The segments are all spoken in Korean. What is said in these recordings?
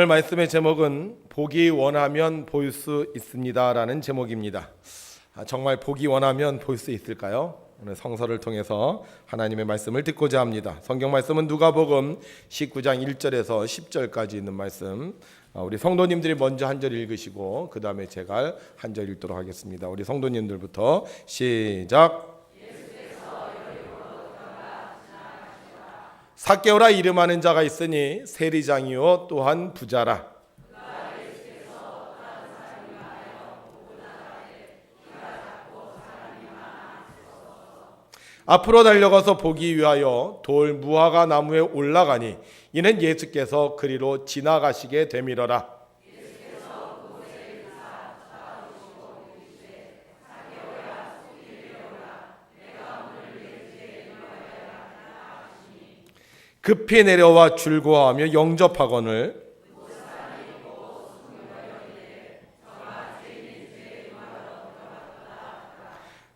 오늘 말씀의 제목은 보기 원하면 볼 수 있습니다라는 제목입니다. 아, 정말 보기 원하면 볼 수 있을까요? 오늘 성서를 통해서 하나님의 말씀을 듣고자 합니다. 성경 말씀은 누가복음 19장 1절에서 10절까지 있는 말씀. 아, 우리 성도님들이 먼저 한 절 읽으시고 그 다음에 제가 한 절 읽도록 하겠습니다. 우리 성도님들부터 시작. 사개오라 이름하는 자가 있으니 세리장이요 또한 부자라. 앞으로 달려가서 보기 위하여 돌 무화과 나무에 올라가니 이는 예수께서 그리로 지나가시게 되밀어라. 급히 내려와 줄고하며 영접하거늘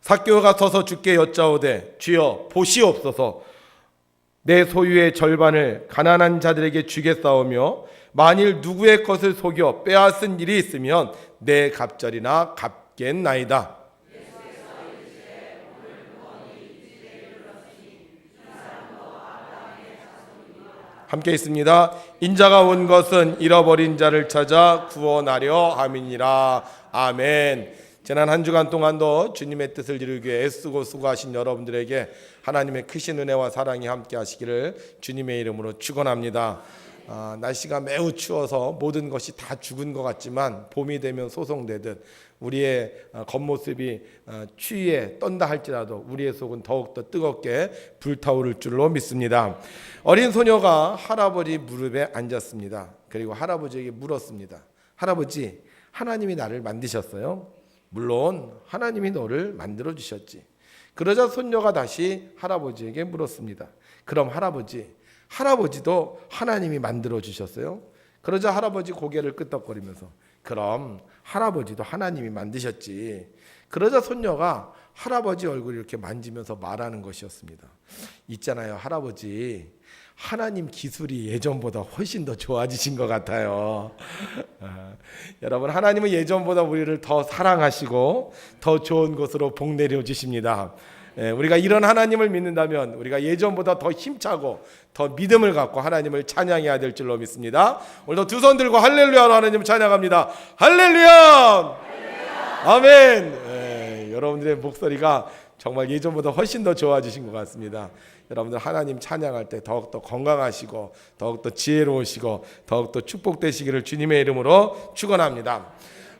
사교가 서서 주께 여짜오되 주여 보시옵소서 내 소유의 절반을 가난한 자들에게 주겠사오며 만일 누구의 것을 속여 빼앗은 일이 있으면 내 갑절이나 갚겠나이다. 함께 있습니다. 인자가 온 것은 잃어버린 자를 찾아 구원하려 함이니라. 아멘. 지난 한 주간 동안도 주님의 뜻을 이루기 위해 애쓰고 수고하신 여러분들에게 하나님의 크신 은혜와 사랑이 함께 하시기를 주님의 이름으로 축원합니다. 아, 날씨가 매우 추워서 모든 것이 다 죽은 것 같지만 봄이 되면 소송되듯 우리의 어, 겉모습이 어, 추위에 떤다 할지라도 우리의 속은 더욱더 뜨겁게 불타오를 줄로 믿습니다. 어린 소녀가 할아버지 무릎에 앉았습니다. 그리고 할아버지에게 물었습니다. 할아버지, 하나님이 나를 만드셨어요? 물론 하나님이 너를 만들어 주셨지. 그러자 손녀가 다시 할아버지에게 물었습니다. 그럼 할아버지, 할아버지도 하나님이 만들어 주셨어요? 그러자 할아버지 고개를 끄덕거리면서 그럼 할아버지도 하나님이 만드셨지. 그러자 손녀가 할아버지 얼굴을 이렇게 만지면서 말하는 것이었습니다. 있잖아요, 할아버지. 하나님 기술이 예전보다 훨씬 더 좋아지신 것 같아요. 아, 여러분, 하나님은 예전보다 우리를 더 사랑하시고 더 좋은 곳으로 복 내려 주십니다. 예, 우리가 이런 하나님을 믿는다면 우리가 예전보다 더 힘차고 더 믿음을 갖고 하나님을 찬양해야 될 줄로 믿습니다. 오늘도 두 손 들고 할렐루야로 하나님을 찬양합니다. 할렐루야! 아멘. 예, 여러분들의 목소리가 정말 예전보다 훨씬 더 좋아지신 것 같습니다. 여러분들 하나님 찬양할 때 더욱더 건강하시고 더욱더 지혜로우시고 더욱더 축복되시기를 주님의 이름으로 축원합니다.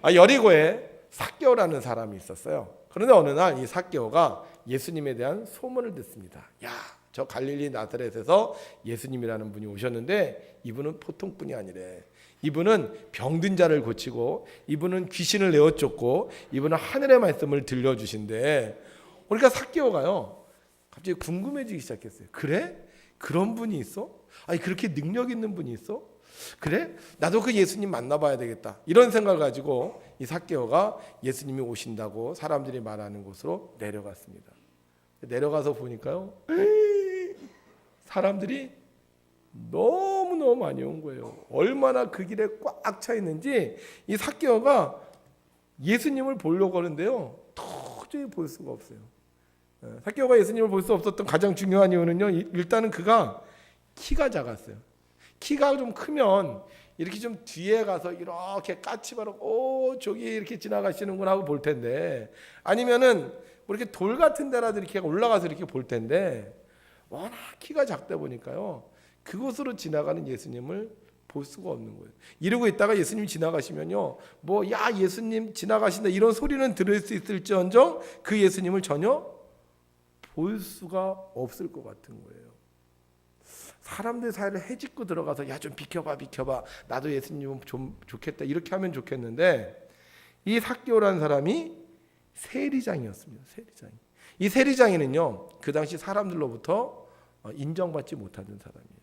아, 여리고에 삭개오라는 사람이 있었어요. 그런데 어느 날이 삭개오가 예수님에 대한 소문을 듣습니다. 야, 저 갈릴리 나사렛에서 예수님이라는 분이 오셨는데 이분은 보통 분이 아니래. 이분은 병든 자를 고치고 이분은 귀신을 내어 쫓고 이분은 하늘의 말씀을 들려 주신대. 그러니까 삭개오가요. 갑자기 궁금해지기 시작했어요. 그래? 그런 분이 있어? 아니 그렇게 능력 있는 분이 있어? 그래? 나도 그 예수님 만나봐야 되겠다. 이런 생각을 가지고 이 삭개오가 예수님이 오신다고 사람들이 말하는 곳으로 내려갔습니다. 내려가서 보니까요, 사람들이 너무 너무 많이 온 거예요. 얼마나 그 길에 꽉 차 있는지 이 삭개오가 예수님을 보려고 하는데요, 도저히 볼 수가 없어요. 삭개오가 예수님을 볼 수 없었던 가장 중요한 이유는요, 일단은 그가 키가 작았어요. 키가 좀 크면 이렇게 좀 뒤에 가서 이렇게 까치바로 오 저기 이렇게 지나가시는구나 하고 볼 텐데 아니면은 뭐 이렇게 돌 같은 데라도 이렇게 올라가서 이렇게 볼 텐데 워낙 키가 작다 보니까요 그곳으로 지나가는 예수님을 볼 수가 없는 거예요. 이러고 있다가 예수님 지나가시면요 뭐 야 예수님 지나가신다 이런 소리는 들을 수 있을지언정 그 예수님을 전혀 볼 수가 없을 것 같은 거예요. 사람들 사이를 해집고 들어가서 야 좀 비켜봐 비켜봐 나도 예수님은 좀 좋겠다 이렇게 하면 좋겠는데 이 삭개오라는 사람이 세리장이었습니다. 세리장. 이 세리장에는요 그 당시 사람들로부터 어, 인정받지 못하던 사람이에요.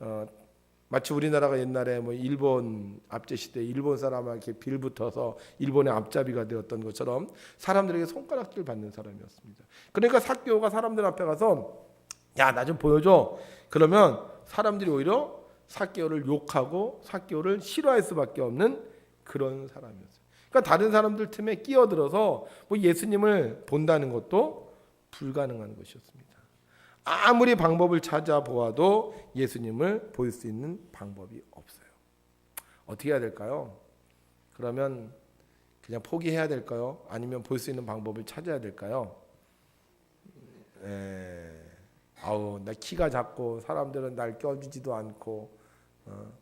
어, 마치 우리나라가 옛날에 뭐 일본 압제 시대 일본 사람에게 빌붙어서 일본의 앞잡이가 되었던 것처럼 사람들에게 손가락질 받는 사람이었습니다. 그러니까 삭개오가 사람들 앞에 가서 야 나 좀 보여줘. 그러면 사람들이 오히려 사개오를 욕하고 사개오를 싫어할 수밖에 없는 그런 사람이었어요. 그러니까 다른 사람들 틈에 끼어들어서 뭐 예수님을 본다는 것도 불가능한 것이었습니다. 아무리 방법을 찾아보아도 예수님을 볼 수 있는 방법이 없어요. 어떻게 해야 될까요? 그러면 그냥 포기해야 될까요? 아니면 볼 수 있는 방법을 찾아야 될까요? 에, 아우 나 키가 작고 사람들은 날 껴주지도 않고 어.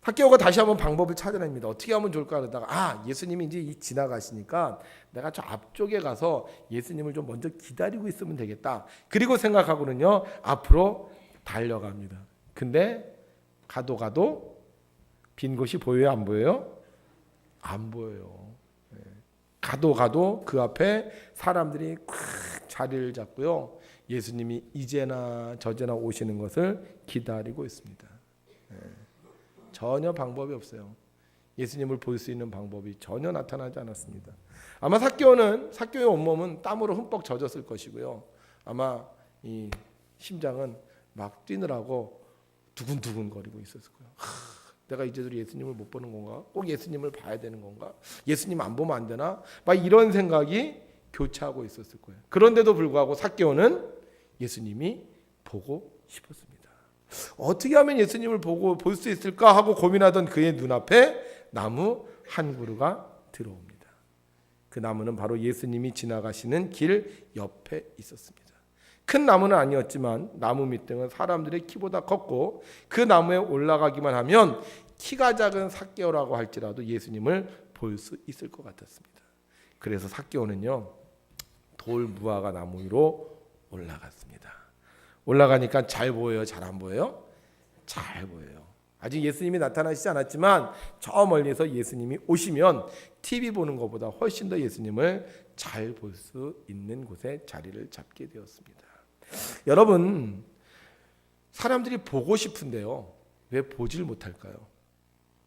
학교가 다시 한번 방법을 찾아냅니다. 어떻게 하면 좋을까 그러다가 아 예수님이 이제 이 지나가시니까 내가 저 앞쪽에 가서 예수님을 좀 먼저 기다리고 있으면 되겠다. 그리고 생각하고는요 앞으로 달려갑니다. 근데 가도 가도 빈 곳이 보여요 안 보여요? 안 보여요. 예. 가도 가도 그 앞에 사람들이 꽉 자리를 잡고요. 예수님이 이제나 저제나 오시는 것을 기다리고 있습니다. 예. 전혀 방법이 없어요. 예수님을 볼 수 있는 방법이 전혀 나타나지 않았습니다. 아마 사교는 사교의 온몸은 땀으로 흠뻑 젖었을 것이고요. 아마 이 심장은 막 뛰느라고 두근두근 거리고 있었을 거예요. 하, 내가 이제도 예수님을 못 보는 건가? 꼭 예수님을 봐야 되는 건가? 예수님 안 보면 안 되나? 막 이런 생각이 교차하고 있었을 거예요. 그런데도 불구하고 사교는 예수님이 보고 싶었습니다. 어떻게 하면 예수님을 보고 볼 수 있을까 하고 고민하던 그의 눈앞에 나무 한 그루가 들어옵니다. 그 나무는 바로 예수님이 지나가시는 길 옆에 있었습니다. 큰 나무는 아니었지만 나무 밑등은 사람들의 키보다 컸고 그 나무에 올라가기만 하면 키가 작은 삭개오라고 할지라도 예수님을 볼 수 있을 것 같았습니다. 그래서 삭개오는요 돌 무화과 나무 위로 올라갔습니다. 올라가니까 잘 보여요, 잘 안 보여요? 잘 보여요. 아직 예수님이 나타나시지 않았지만 저 멀리서 예수님이 오시면 TV 보는 것보다 훨씬 더 예수님을 잘 볼 수 있는 곳에 자리를 잡게 되었습니다. 여러분, 사람들이 보고 싶은데요. 왜 보질 못할까요?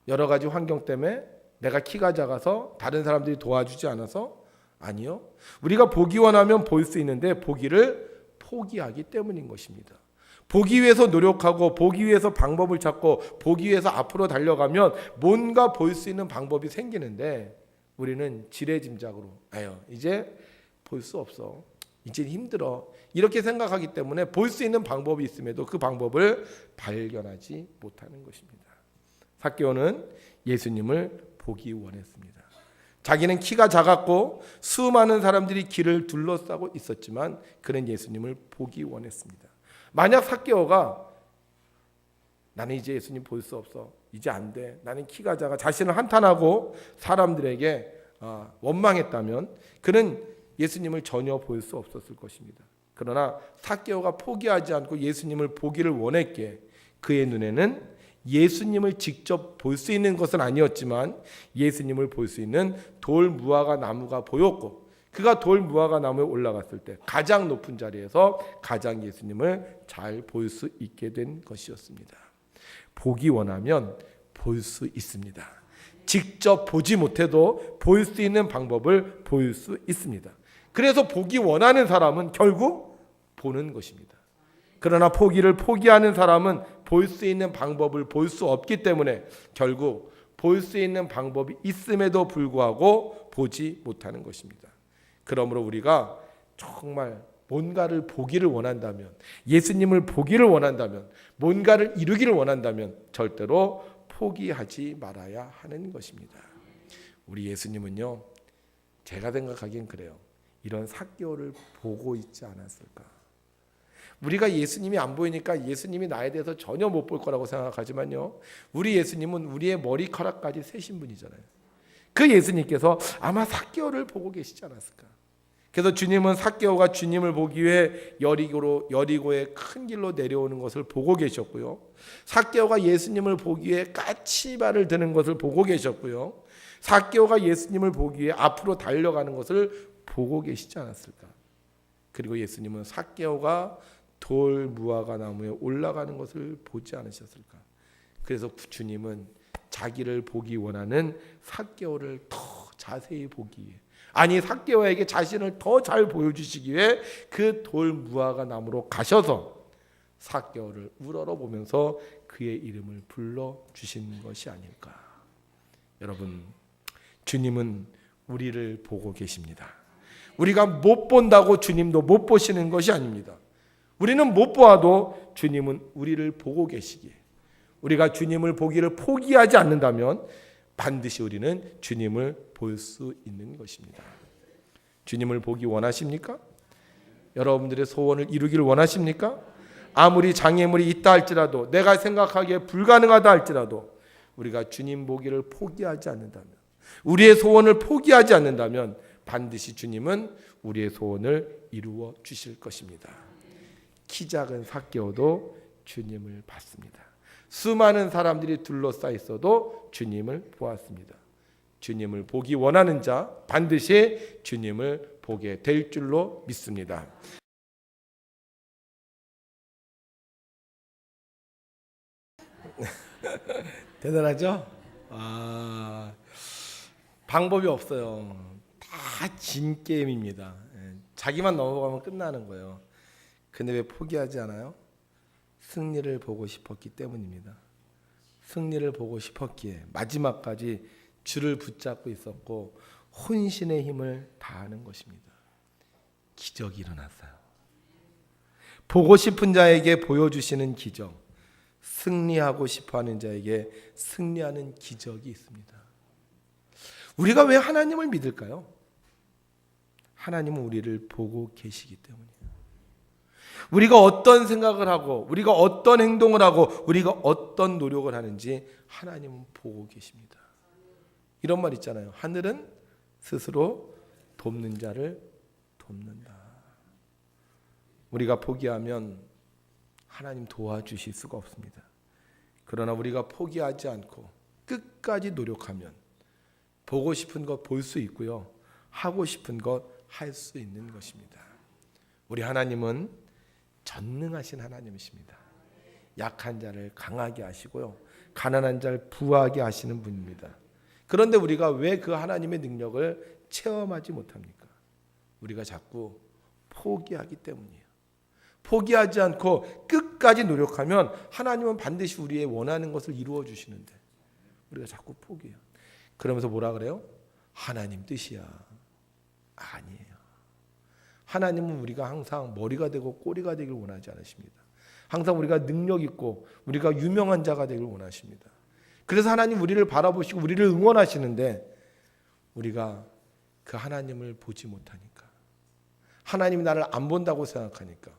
여러 가지 환경 때문에 내가 키가 작아서 다른 사람들이 도와주지 않아서 아니요. 우리가 보기 원하면 볼 수 있는데 보기를 포기하기 때문인 것입니다. 보기 위해서 노력하고 보기 위해서 방법을 찾고 보기 위해서 앞으로 달려가면 뭔가 볼 수 있는 방법이 생기는데 우리는 지레짐작으로 아유 이제 볼 수 없어 이제 힘들어 이렇게 생각하기 때문에 볼 수 있는 방법이 있음에도 그 방법을 발견하지 못하는 것입니다. 사개오는 예수님을 보기 원했습니다. 자기는 키가 작았고 수많은 사람들이 길을 둘러싸고 있었지만 그는 예수님을 보기 원했습니다. 만약 사개오가 나는 이제 예수님 볼 수 없어. 이제 안 돼. 나는 키가 작아. 자신을 한탄하고 사람들에게 아, 원망했다면 그는 예수님을 전혀 볼 수 없었을 것입니다. 그러나 사개오가 포기하지 않고 예수님을 보기를 원했기에 그의 눈에는 예수님을 직접 볼 수 있는 것은 아니었지만 예수님을 볼 수 있는 돌 무화과 나무가 보였고 그가 돌 무화과 나무에 올라갔을 때 가장 높은 자리에서 가장 예수님을 잘 볼 수 있게 된 것이었습니다. 보기 원하면 볼 수 있습니다. 직접 보지 못해도 볼 수 있는 방법을 볼 수 있습니다. 그래서 보기 원하는 사람은 결국 보는 것입니다. 그러나 포기를 포기하는 사람은 볼 수 있는 방법을 볼 수 없기 때문에 결국 볼 수 있는 방법이 있음에도 불구하고 보지 못하는 것입니다. 그러므로 우리가 정말 뭔가를 보기를 원한다면 예수님을 보기를 원한다면 뭔가를 이루기를 원한다면 절대로 포기하지 말아야 하는 것입니다. 우리 예수님은요. 제가 생각하기엔 그래요. 이런 사교를 보고 있지 않았을까? 우리가 예수님이 안 보이니까 예수님이 나에 대해서 전혀 못 볼 거라고 생각하지만요. 우리 예수님은 우리의 머리카락까지 세신 분이잖아요. 그 예수님께서 아마 사개오를 보고 계시지 않았을까? 그래서 주님은 사개오가 주님을 보기 위해 여리고로 여리고의 큰 길로 내려오는 것을 보고 계셨고요. 사개오가 예수님을 보기 위해 까치발을 드는 것을 보고 계셨고요. 사개오가 예수님을 보기 위해 앞으로 달려가는 것을 보고 계시지 않았을까? 그리고 예수님은 사개오가 돌 무화과 나무에 올라가는 것을 보지 않으셨을까? 그래서 주님은 자기를 보기 원하는 사개오를 더 자세히 보기 위해 아니 사개오에게 자신을 더 잘 보여주시기 위해 그 돌 무화과 나무로 가셔서 사개오를 우러러 보면서 그의 이름을 불러 주신 것이 아닐까. 여러분, 주님은 우리를 보고 계십니다. 우리가 못 본다고 주님도 못 보시는 것이 아닙니다. 우리는 못 보아도 주님은 우리를 보고 계시기에 우리가 주님을 보기를 포기하지 않는다면 반드시 우리는 주님을 볼 수 있는 것입니다. 주님을 보기 원하십니까? 여러분들의 소원을 이루기를 원하십니까? 아무리 장애물이 있다 할지라도 내가 생각하기에 불가능하다 할지라도 우리가 주님 보기를 포기하지 않는다면 우리의 소원을 포기하지 않는다면 반드시 주님은 우리의 소원을 이루어 주실 것입니다. 키 작은 사개오도 주님을 봤습니다. 수많은 사람들이 둘러싸 있어도 주님을 보았습니다. 주님을 보기 원하는 자 반드시 주님을 보게 될 줄로 믿습니다. 대단하죠? 아, 방법이 없어요. 다 진 게임입니다. 예, 자기만 넘어가면 끝나는 거예요. 근데 왜 포기하지 않아요? 승리를 보고 싶었기 때문입니다. 승리를 보고 싶었기에 마지막까지 줄을 붙잡고 있었고 혼신의 힘을 다하는 것입니다. 기적이 일어났어요. 보고 싶은 자에게 보여주시는 기적, 승리하고 싶어 하는 자에게 승리하는 기적이 있습니다. 우리가 왜 하나님을 믿을까요? 하나님은 우리를 보고 계시기 때문이에요. 우리가 어떤 생각을 하고, 우리가 어떤 행동을 하고, 우리가 어떤 노력을 하는지 하나님은 보고 계십니다. 이런 말 있잖아요. 하늘은 스스로 돕는 자를 돕는다. 우리가 포기하면 하나님 도와주실 수가 없습니다. 그러나 우리가 포기하지 않고 끝까지 노력하면 보고 싶은 것 볼 수 있고요. 하고 싶은 것 할 수 있는 것입니다. 우리 하나님은 전능하신 하나님이십니다. 약한 자를 강하게 하시고요. 가난한 자를 부하게 하시는 분입니다. 그런데 우리가 왜 그 하나님의 능력을 체험하지 못합니까? 우리가 자꾸 포기하기 때문이에요. 포기하지 않고 끝까지 노력하면 하나님은 반드시 우리의 원하는 것을 이루어 주시는데 우리가 자꾸 포기해요. 그러면서 뭐라 그래요? 하나님 뜻이야. 아니에요. 하나님은 우리가 항상 머리가 되고 꼬리가 되길 원하지 않으십니다. 항상 우리가 능력 있고 우리가 유명한 자가 되길 원하십니다. 그래서 하나님 우리를 바라보시고 우리를 응원하시는데 우리가 그 하나님을 보지 못하니까 하나님이 나를 안 본다고 생각하니까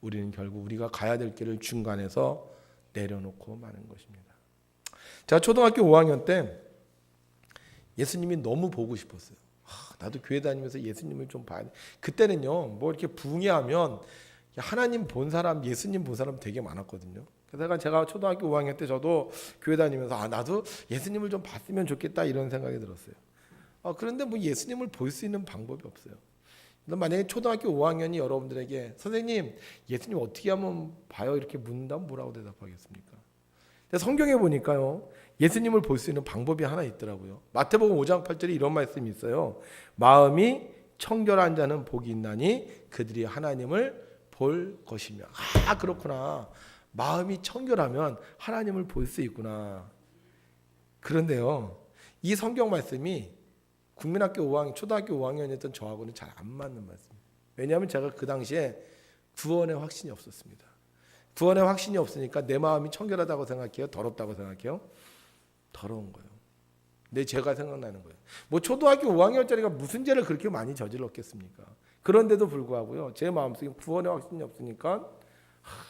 우리는 결국 우리가 가야 될 길을 중간에서 내려놓고 마는 것입니다. 제가 초등학교 5학년 때 예수님이 너무 보고 싶었어요. 하, 나도 교회 다니면서 예수님을 좀 봐야 돼. 그때는요, 뭐 이렇게 붕해하면 하나님 본 사람, 예수님 본 사람 되게 많았거든요. 그래서 제가 초등학교 5학년 때 저도 교회 다니면서 아 나도 예수님을 좀 봤으면 좋겠다 이런 생각이 들었어요. 아, 그런데 뭐 예수님을 볼 수 있는 방법이 없어요. 만약에 초등학교 5학년이 여러분들에게 선생님 예수님 어떻게 하면 봐요 이렇게 묻는다면 뭐라고 대답하겠습니까? 성경에 보니까요 예수님을 볼 수 있는 방법이 하나 있더라고요. 마태복음 5장 8절에 이런 말씀이 있어요. 마음이 청결한 자는 복이 있나니 그들이 하나님을 볼 것이며 아 그렇구나 마음이 청결하면 하나님을 볼 수 있구나. 그런데요 이 성경 말씀이 국민학교 5학년, 초등학교 5학년이었던 저하고는 잘 안 맞는 말씀입니다. 왜냐하면 제가 그 당시에 구원의 확신이 없었습니다. 구원의 확신이 없으니까 내 마음이 청결하다고 생각해요? 더럽다고 생각해요? 더러운 거예요. 내 죄가 생각나는 거예요. 뭐 초등학교 5학년짜리가 무슨 죄를 그렇게 많이 저질렀겠습니까? 그런데도 불구하고요. 제 마음속에 구원의 확신이 없으니까 하,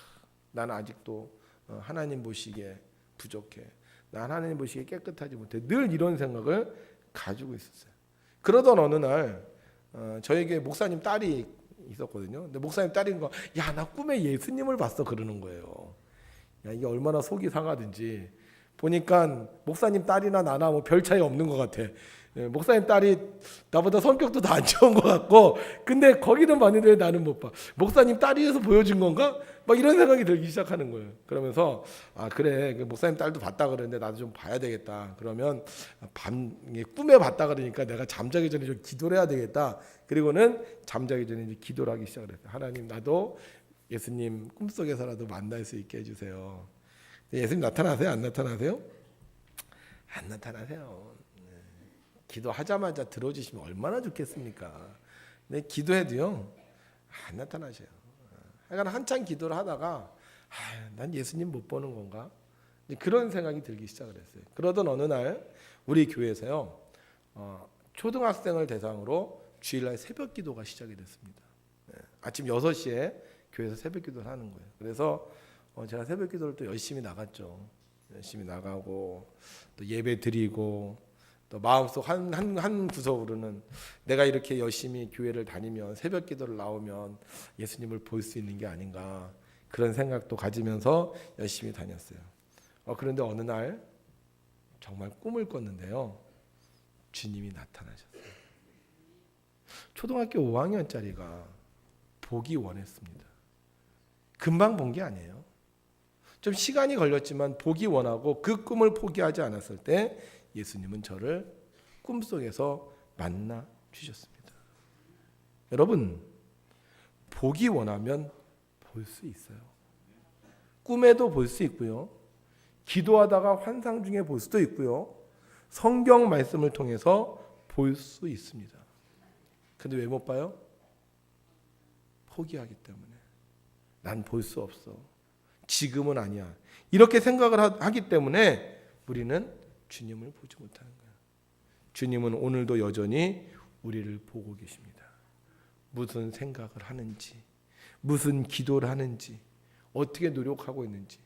나는 아직도 어, 하나님 보시기에 부족해. 난 하나님 보시기에 깨끗하지 못해. 늘 이런 생각을 가지고 있었어요. 그러던 어느 날 어, 저에게 목사님 딸이 있었거든요. 근데 목사님 딸인 거, 야 나 꿈에 예수님을 봤어 그러는 거예요. 야 이게 얼마나 속이 상하든지 보니까 목사님 딸이나 나나 뭐 별 차이 없는 것 같아. 예, 목사님 딸이 나보다 성격도 더 안 좋은 것 같고, 근데 거기는 봤는데 나는 못 봐. 목사님 딸이어서 보여준 건가? 막 이런 생각이 들기 시작하는 거예요. 그러면서 아 그래 그 목사님 딸도 봤다 그러는데 나도 좀 봐야 되겠다. 그러면 밤 꿈에 봤다 그러니까 내가 잠자기 전에 좀 기도를 해야 되겠다. 그리고는 잠자기 전에 이제 기도를 하기 시작을 했어요. 하나님 나도 예수님 꿈속에서라도 만날 수 있게 해주세요. 예수님 나타나세요? 안 나타나세요? 안 나타나세요. 네. 기도하자마자 들어주시면 얼마나 좋겠습니까? 네, 기도해도요 안 나타나셔요. 하여간 한참 기도를 하다가 아, 난 예수님 못 보는 건가? 그런 생각이 들기 시작을 했어요. 그러던 어느 날 우리 교회에서요 어, 초등학생을 대상으로 주일날 새벽 기도가 시작이 됐습니다. 네, 아침 6시에 교회에서 새벽 기도를 하는 거예요. 그래서 어, 제가 새벽 기도를 또 열심히 나갔죠. 열심히 나가고 또 예배 드리고 또 마음속 한 한 한 구석으로는 내가 이렇게 열심히 교회를 다니면 새벽 기도를 나오면 예수님을 볼 수 있는 게 아닌가 그런 생각도 가지면서 열심히 다녔어요. 어, 그런데 어느 날 정말 꿈을 꿨는데요. 주님이 나타나셨어요. 초등학교 5학년짜리가 보기 원했습니다. 금방 본 게 아니에요. 좀 시간이 걸렸지만 보기 원하고 그 꿈을 포기하지 않았을 때 예수님은 저를 꿈속에서 만나 주셨습니다. 여러분 보기 원하면 볼 수 있어요. 꿈에도 볼 수 있고요. 기도하다가 환상 중에 볼 수도 있고요. 성경 말씀을 통해서 볼 수 있습니다. 근데 왜 못 봐요? 포기하기 때문에. 난 볼 수 없어. 지금은 아니야. 이렇게 생각을 하- 하기 때문에 우리는 주님을 보지 못하는 거예요. 주님은 오늘도 여전히 우리를 보고 계십니다. 무슨 생각을 하는지, 무슨 기도를 하는지, 어떻게 노력하고 있는지.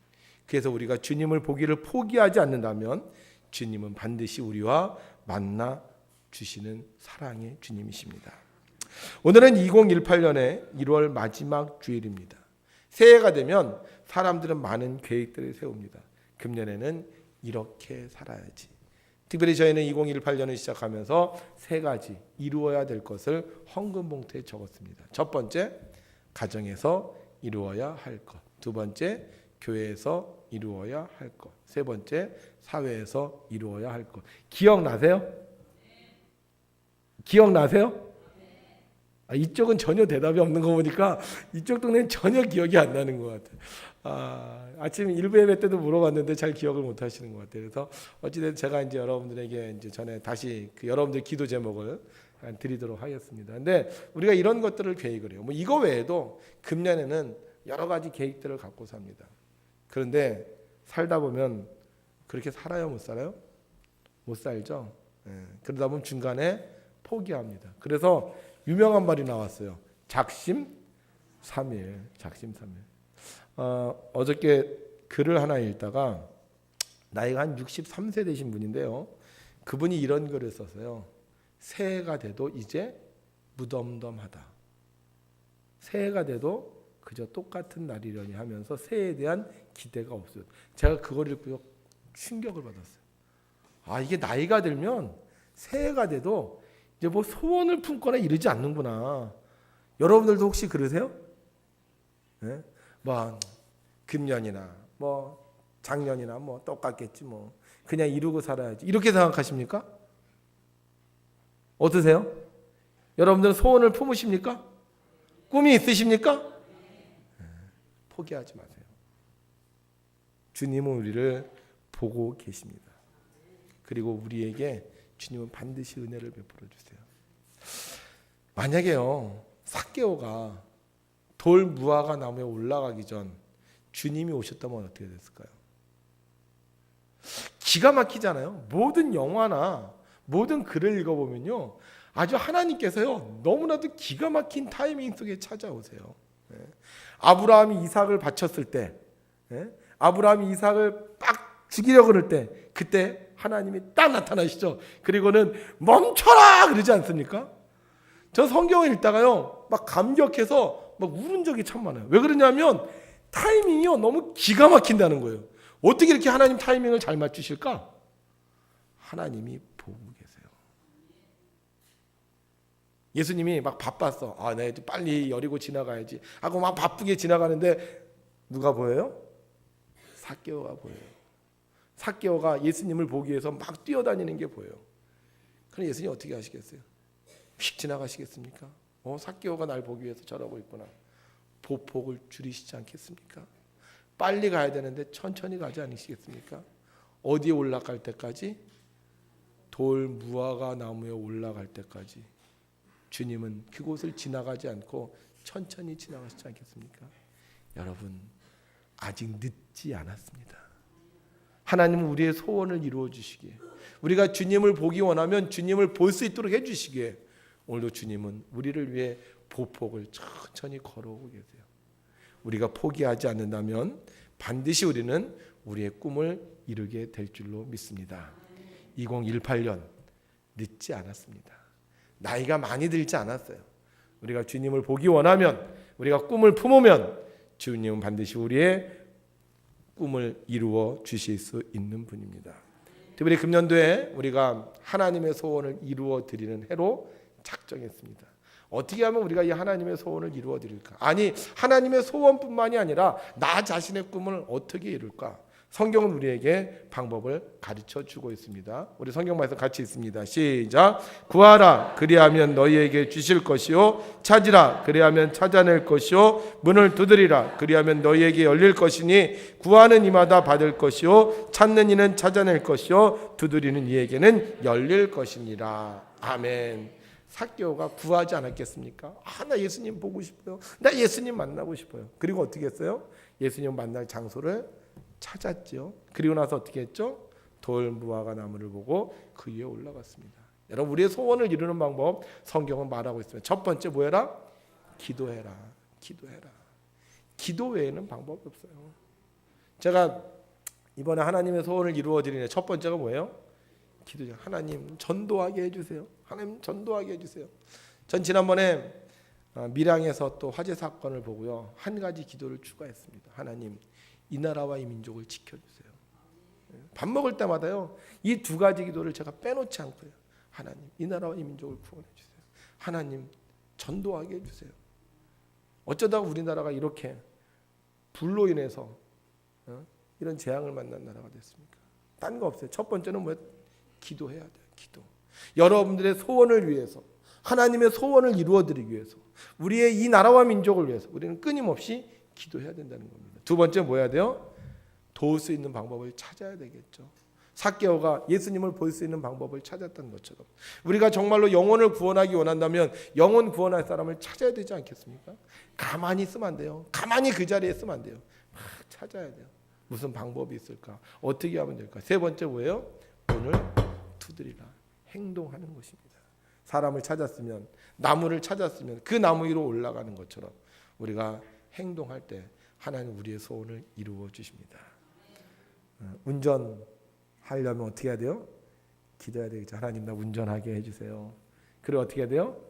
그래서 우리가 주님을 보기를 포기하지 않는다면 주님은 반드시 우리와 만나 주시는 사랑의 주님이십니다. 오늘은 2018년의 1월 마지막 주일입니다. 새해가 되면 사람들은 많은 계획들을 세웁니다. 금년에는 이렇게 살아야지. 특별히 저희는 2018년을 시작하면서 세 가지 이루어야 될 것을 헌금 봉투에 적었습니다. 첫 번째, 가정에서 이루어야 할 것. 두 번째, 교회에서 이루어야 할 것. 세 번째, 사회에서 이루어야 할 것. 기억나세요? 기억나세요? 아, 이쪽은 전혀 대답이 없는 거 보니까 이쪽 동네는 전혀 기억이 안 나는 것 같아요. 아, 아침 일부 예배 때도 물어봤는데 잘 기억을 못 하시는 것 같아요. 그래서 어찌됐든 제가 이제 여러분들에게 이제 전에 다시 그 여러분들 기도 제목을 드리도록 하겠습니다. 근데 우리가 이런 것들을 계획을 해요. 뭐 이거 외에도 금년에는 여러 가지 계획들을 갖고 삽니다. 그런데 살다 보면 그렇게 살아요, 못 살아요? 못 살죠. 예, 그러다 보면 중간에 포기합니다. 그래서 유명한 말이 나왔어요. 작심 삼일 작심 삼일 어, 어저께 글을 하나 읽다가 나이가 한 63세 되신 분인데요. 그분이 이런 글을 썼어요. 새해가 돼도 이제 무덤덤하다. 새해가 돼도 그저 똑같은 날이려니 하면서 새해에 대한 기대가 없어요. 제가 그걸 읽고 충격을 받았어요. 아 이게 나이가 들면 새해가 돼도 이제 뭐 소원을 품거나 이러지 않는구나. 여러분들도 혹시 그러세요? 네? 뭐 금년이나 뭐 작년이나 뭐 똑같겠지 뭐 그냥 이루고 살아야지 이렇게 생각하십니까? 어떠세요? 여러분들은 소원을 품으십니까? 꿈이 있으십니까? 네, 포기하지 마세요. 주님은 우리를 보고 계십니다. 그리고 우리에게 주님은 반드시 은혜를 베풀어 주세요. 만약에요 사개오가 돌 무화과 나무에 올라가기 전 주님이 오셨다면 어떻게 됐을까요? 기가 막히잖아요. 모든 영화나 모든 글을 읽어보면요. 아주 하나님께서요. 너무나도 기가 막힌 타이밍 속에 찾아오세요. 예. 아브라함이 이삭을 바쳤을 때, 예. 아브라함이 이삭을 빡 죽이려고 그럴 때, 그때 하나님이 딱 나타나시죠. 그리고는 멈춰라! 그러지 않습니까? 저 성경을 읽다가요, 막 감격해서 막 울은 적이 참 많아요. 왜 그러냐면 타이밍이요 너무 기가 막힌다는 거예요. 어떻게 이렇게 하나님 타이밍을 잘 맞추실까? 하나님이 보고 계세요. 예수님이 막 바빴어. 아, 나 이제 빨리 여리고 지나가야지. 하고 막 바쁘게 지나가는데 누가 보여요? 사개오가 보여요. 사개오가 예수님을 보기 위해서 막 뛰어다니는 게 보여요. 그럼 예수님 어떻게 하시겠어요? 휙 지나가시겠습니까? 어, 사개오가 날 보기 위해서 저러고 있구나. 보폭을 줄이시지 않겠습니까? 빨리 가야 되는데 천천히 가지 않으시겠습니까? 어디에 올라갈 때까지 돌 무화과 나무에 올라갈 때까지 주님은 그곳을 지나가지 않고 천천히 지나가시지 않겠습니까? 여러분 아직 늦지 않았습니다. 하나님은 우리의 소원을 이루어 주시기에 우리가 주님을 보기 원하면 주님을 볼 수 있도록 해 주시기에 오늘도 주님은 우리를 위해 보폭을 천천히 걸어오고 계세요. 우리가 포기하지 않는다면 반드시 우리는 우리의 꿈을 이루게 될 줄로 믿습니다. 2018년 늦지 않았습니다. 나이가 많이 들지 않았어요. 우리가 주님을 보기 원하면 우리가 꿈을 품으면 주님은 반드시 우리의 꿈을 이루어 주실 수 있는 분입니다. 특별히 금년도에 우리가 하나님의 소원을 이루어 드리는 해로 작정했습니다. 어떻게 하면 우리가 이 하나님의 소원을 이루어 드릴까? 아니, 하나님의 소원뿐만이 아니라 나 자신의 꿈을 어떻게 이룰까? 성경은 우리에게 방법을 가르쳐 주고 있습니다. 우리 성경 말씀 같이 있습니다. 시작. 구하라 그리하면 너희에게 주실 것이요 찾으라 그리하면 찾아낼 것이요 문을 두드리라 그리하면 너희에게 열릴 것이니 구하는 이마다 받을 것이요 찾는 이는 찾아낼 것이요 두드리는 이에게는 열릴 것이니라. 아멘. 사개오가 구하지 않았겠습니까? 아, 나 예수님 보고 싶어요. 나 예수님 만나고 싶어요. 그리고 어떻게 했어요? 예수님 만날 장소를 찾았죠. 그리고 나서 어떻게 했죠? 돌 무화과 나무를 보고 그 위에 올라갔습니다. 여러분 우리의 소원을 이루는 방법 성경은 말하고 있습니다. 첫 번째 뭐해라? 기도해라. 기도해라. 기도 외에는 방법이 없어요. 제가 이번에 하나님의 소원을 이루어 드리는 첫 번째가 뭐예요? 기도죠. 하나님 전도하게 해 주세요. 하나님 전도하게 해주세요. 전 지난번에 어, 밀양에서 또 화재 사건을 보고요 한 가지 기도를 추가했습니다. 하나님 이 나라와 이 민족을 지켜주세요. 예, 밥 먹을 때마다요 이 두 가지 기도를 제가 빼놓지 않고요 하나님 이 나라와 이 민족을 구원해 주세요. 하나님 전도하게 해주세요. 어쩌다가 우리나라가 이렇게 불로 인해서 어? 이런 재앙을 만난 나라가 됐습니까? 딴 거 없어요. 첫 번째는 뭐 기도해야 돼요. 기도. 여러분들의 소원을 위해서 하나님의 소원을 이루어 드리기 위해서 우리의 이 나라와 민족을 위해서 우리는 끊임없이 기도해야 된다는 겁니다. 두 번째 뭐 해야 돼요? 도울 수 있는 방법을 찾아야 되겠죠. 사개오가 예수님을 볼 수 있는 방법을 찾았던 것처럼 우리가 정말로 영혼을 구원하기 원한다면 영혼 구원할 사람을 찾아야 되지 않겠습니까? 가만히 있으면 안 돼요. 가만히 그 자리에 있으면 안 돼요. 막 찾아야 돼요. 무슨 방법이 있을까? 어떻게 하면 될까? 세 번째 뭐예요? 오늘 두드리라. 행동하는 것입니다. 사람을 찾았으면 나무를 찾았으면 그 나무 위로 올라가는 것처럼 우리가 행동할 때 하나님 우리의 소원을 이루어 주십니다. 어, 운전하려면 어떻게 해야 돼요? 기도해야 되겠죠. 하나님 나 운전하게 해주세요. 그리고 어떻게 해야 돼요?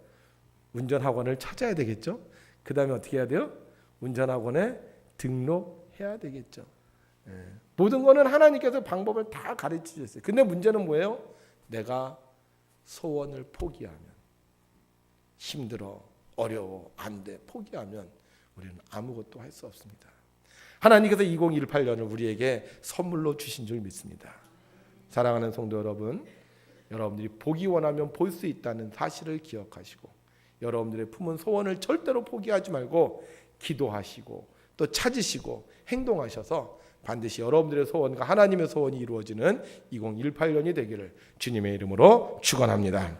운전학원을 찾아야 되겠죠. 그 다음에 어떻게 해야 돼요? 운전학원에 등록해야 되겠죠. 예. 모든 거는 하나님께서 방법을 다 가르쳐 주셨어요. 근데 문제는 뭐예요? 내가 소원을 포기하면 힘들어, 어려워, 안 돼, 포기하면 우리는 아무것도 할 수 없습니다. 하나님께서 2018년을 우리에게 선물로 주신 줄 믿습니다. 사랑하는 성도 여러분, 여러분들이 보기 원하면 볼 수 있다는 사실을 기억하시고 여러분들의 품은 소원을 절대로 포기하지 말고 기도하시고 또 찾으시고 행동하셔서 반드시 여러분들의 소원과 하나님의 소원이 이루어지는 2018년이 되기를 주님의 이름으로 축원합니다.